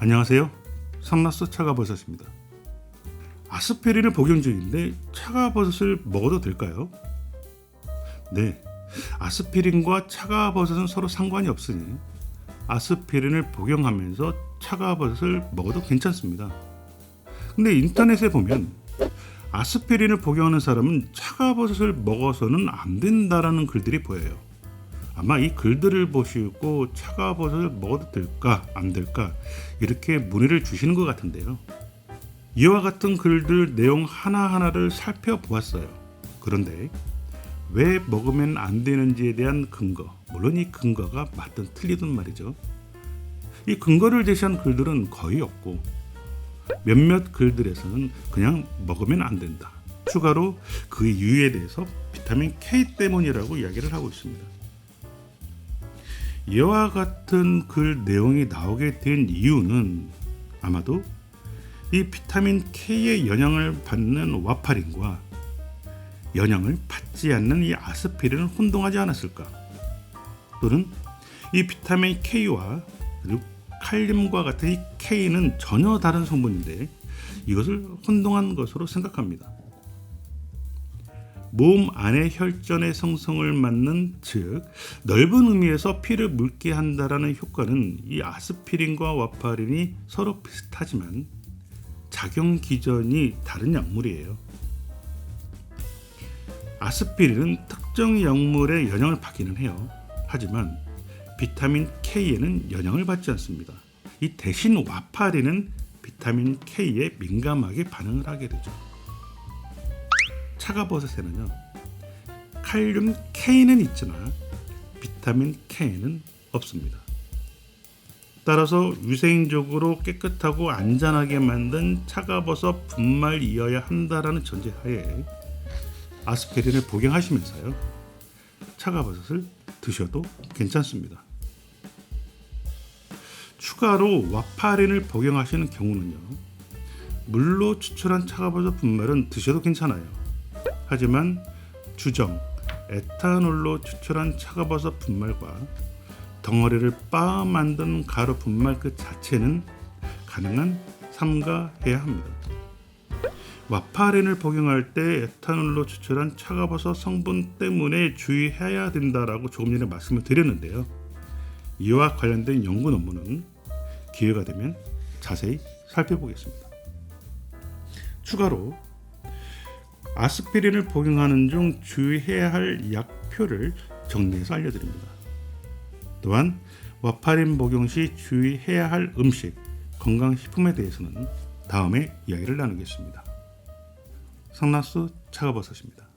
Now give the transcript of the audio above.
안녕하세요. 상라스 차가버섯입니다. 아스피린을 복용 중인데 차가버섯을 먹어도 될까요? 네. 아스피린과 차가버섯은 서로 상관이 없으니 아스피린을 복용하면서 차가버섯을 먹어도 괜찮습니다. 근데 인터넷에 보면 아스피린을 복용하는 사람은 차가버섯을 먹어서는 안 된다라는 글들이 보여요. 아마 이 글들을 보시고 차가버섯을 먹어도 될까 안 될까 이렇게 문의를 주시는 것 같은데요. 이와 같은 글들 내용 하나하나를 살펴보았어요. 그런데 왜 먹으면 안 되는지에 대한 근거, 물론 이 근거가 맞든 틀리든 말이죠. 이 근거를 제시한 글들은 거의 없고 몇몇 글들에서는 그냥 먹으면 안 된다. 추가로 그 이유에 대해서 비타민 K 때문이라고 이야기를 하고 있습니다. 이와 같은 글 내용이 나오게 된 이유는 아마도 이 비타민 K의 영향을 받는 와파린과 영향을 받지 않는 이 아스피린을 혼동하지 않았을까? 또는 이 비타민 K와 그리고 칼륨과 같은 이 K는 전혀 다른 성분인데 이것을 혼동한 것으로 생각합니다. 몸 안의 혈전의 성성을 막는 즉 넓은 의미에서 피를 묽게 한다라는 효과는 이 아스피린과 와파린이 서로 비슷하지만 작용 기전이 다른 약물이에요. 아스피린은 특정 약물의 영향을 받기는 해요. 하지만 비타민 K에는 영향을 받지 않습니다. 이 대신 와파린은 비타민 K에 민감하게 반응을 하게 되죠. 차가버섯에는요 칼륨 K는 있으나 비타민 K는 없습니다. 따라서 위생적으로 깨끗하고 안전하게 만든 차가버섯 분말이어야 한다라는 전제하에 아스피린을 복용하시면서요 차가버섯을 드셔도 괜찮습니다. 추가로 와파린을 복용하시는 경우는요 물로 추출한 차가버섯 분말은 드셔도 괜찮아요. 하지만 주정, 에탄올로 추출한 차가버섯 분말과 덩어리를 빻아 만든 가루 분말 그 자체는 가능한 삼가해야 합니다. 와파린을 복용할 때 에탄올로 추출한 차가버섯 성분 때문에 주의해야 된다라고 조금 전에 말씀을 드렸는데요. 이와 관련된 연구 논문은 기회가 되면 자세히 살펴보겠습니다. 추가로 아스피린을 복용하는 중 주의해야 할 약표를 정리해서 알려드립니다. 또한 와파린 복용 시 주의해야 할 음식, 건강식품에 대해서는 다음에 이야기를 나누겠습니다. 상나스 차가버섯입니다.